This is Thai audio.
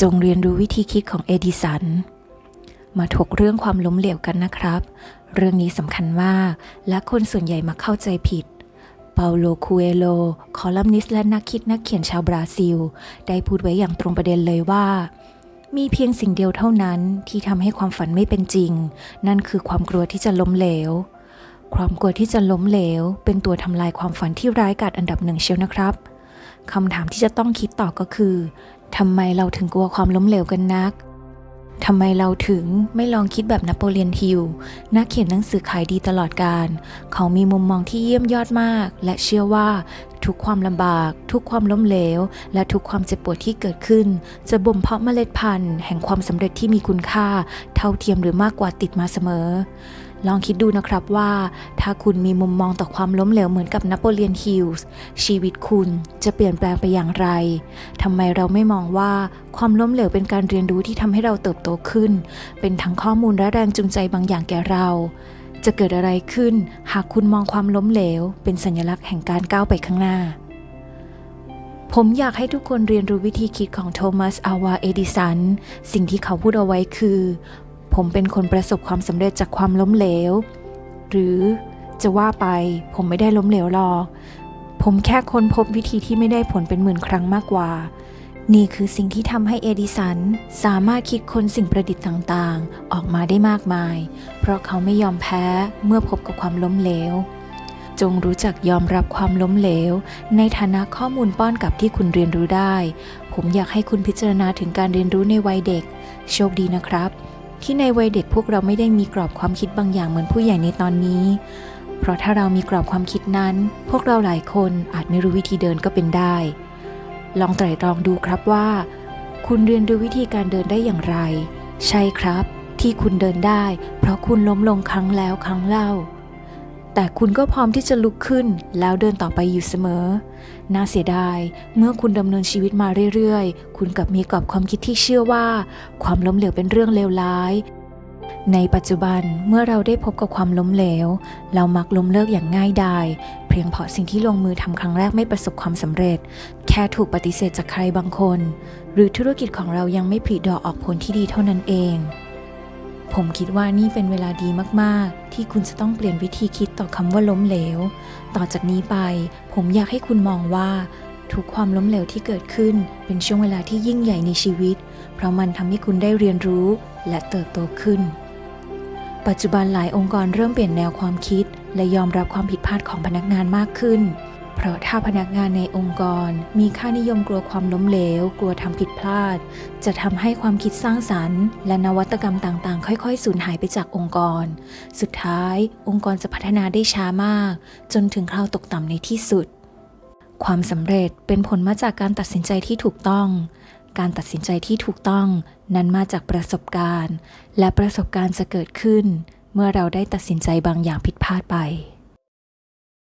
จงเรียนรู้วิธีคิดของเอดิสัน มาถกเรื่องความล้มเหลวกันนะครับ เรื่องนี้สำคัญมาก และคนส่วนใหญ่มักเข้าใจผิด เปาโล คูเอโล คอลัมนิสต์และนักคิดนักเขียนชาวบราซิล ได้พูดไว้อย่างตรงประเด็นเลยว่า มีเพียงสิ่งเดียวเท่านั้นที่ทำให้ความฝันไม่เป็นจริง นั่นคือความกลัวที่จะล้มเหลว ความกลัวที่จะล้มเหลว เป็นตัวทำลายความฝันที่ร้ายกาจอันดับหนึ่งเชียวนะครับคำถามที่จะต้องคิดต่อก็คือ ทำไมเราถึงกลัวความล้มเหลวกันนักทำไมเราถึงไม่ลองคิดแบบนโปเลียนฮิลนักเขียนหนังสือขายดีตลอดการ เขามีมุมมองที่เยี่ยมยอดมาก และเชื่อว่าทุกความลำบาก ทุกความล้มเหลว และทุกความเจ็บปวดที่เกิดขึ้น จะบ่มเพาะเมล็ดพันธุ์แห่งความสำเร็จที่มีคุณค่า เท่าเทียมหรือมากกว่าติดมาเสมอ ลองคิดดูนะครับว่า ถ้าคุณมีมุมมองต่อความล้มเหลวเหมือนกับนโปเลียนฮิลส์ชีวิตคุณจะเปลี่ยนแปลงไปอย่างไรทำไมเราไม่มองว่าความล้มเหลวเป็นการเรียนรู้ที่ทำให้เราเติบโตขึ้น เป็นทั้งข้อมูลและแรงจูงใจบางอย่างแก่เรา จะเกิดอะไรขึ้น หากคุณมองความล้มเหลว เป็นสัญลักษณ์แห่งการก้าวไปข้างหน้าผมอยากให้ทุกคนเรียนรู้วิธีคิดของโทมัสอาวาเอดิสัน สิ่งที่เขาพูดเอาไว้คือ ผมเป็นคนประสบความสำเร็จจากความล้มเหลว หรือจะว่าไปผมไม่ได้ล้มเหลวหรอก ผมแค่ค้นพบวิธีที่ไม่ได้ผลเป็นหมื่นครั้งมากกว่า นี่คือสิ่งที่ทำให้เอดิสันสามารถคิดค้นสิ่งประดิษฐ์ต่างๆ ออกมาได้มากมาย เพราะเขาไม่ยอมแพ้เมื่อพบกับความล้มเหลว จงรู้จักยอมรับความล้มเหลว ในฐานะข้อมูลป้อนกับที่คุณเรียนรู้ได้ ผมอยากให้คุณพิจารณาถึงการเรียนรู้ในวัยเด็ก โชคดีนะครับ ที่ในวัยเด็กพวกเราไม่ได้มีกรอบความคิดบางอย่างเหมือนผู้ใหญ่ในตอนนี้ เพราะถ้าเรามีกรอบความคิดนั้น พวกเราหลายคนอาจไม่รู้วิธีเดินก็เป็นได้ ลองไตร่ตรองดูครับว่า คุณเรียนรู้วิธีการเดินได้อย่างไร ใช่ครับ ที่คุณเดินได้ เพราะคุณล้มลงครั้งแล้วครั้งเล่า แต่คุณก็พร้อมที่จะลุกขึ้นแล้วเดินต่อไปอยู่เสมอ น่าเสียดาย เมื่อคุณดำเนินชีวิตมาเรื่อยๆ คุณกลับมีกรอบความคิดที่เชื่อว่า ความล้มเหลวเป็นเรื่องเลวร้าย ในปัจจุบันเมื่อเราได้พบกับความล้มเหลว เรามักล้มเลิกอย่างง่ายดายเพียงเพราะสิ่งที่ลงมือทำครั้งแรกไม่ประสบความสำเร็จ แค่ถูกปฏิเสธจากใครบางคน หรือธุรกิจของเรายังไม่ผลิดอกออกผลที่ดีเท่านั้นเอง ผมคิดว่านี่เป็นเวลาดีมาก ๆ ที่คุณจะต้องเปลี่ยนวิธีคิดต่อคำว่าล้มเหลว ต่อจากนี้ไป ผมอยากให้คุณมองว่า ทุกความล้มเหลวที่เกิดขึ้น เป็นช่วงเวลาที่ยิ่งใหญ่ในชีวิต เพราะมันทำให้คุณได้เรียนรู้และเติบโตขึ้น ปัจจุบันหลายองค์กรเริ่มเปลี่ยนแนวความคิด และยอมรับความผิดพลาดของพนักงานมากขึ้น เพราะถ้าพนักงานในองค์กรมีค่านิยมกลัวความล้มเหลว กลัวทำผิดพลาด จะทำให้ความคิดสร้างสรรค์ และนวัตกรรมต่างๆ ค่อยๆ สูญหายไปจากองค์กร สุดท้ายองค์กรจะพัฒนาได้ช้ามาก จนถึงคราวตกต่ำในที่สุด ความสำเร็จเป็นผลมาจากการตัดสินใจที่ถูกต้อง การตัดสินใจที่ถูกต้องนั้นมาจากประสบการณ์ และประสบการณ์จะเกิดขึ้น เมื่อเราได้ตัดสินใจบางอย่างผิดพลาดไป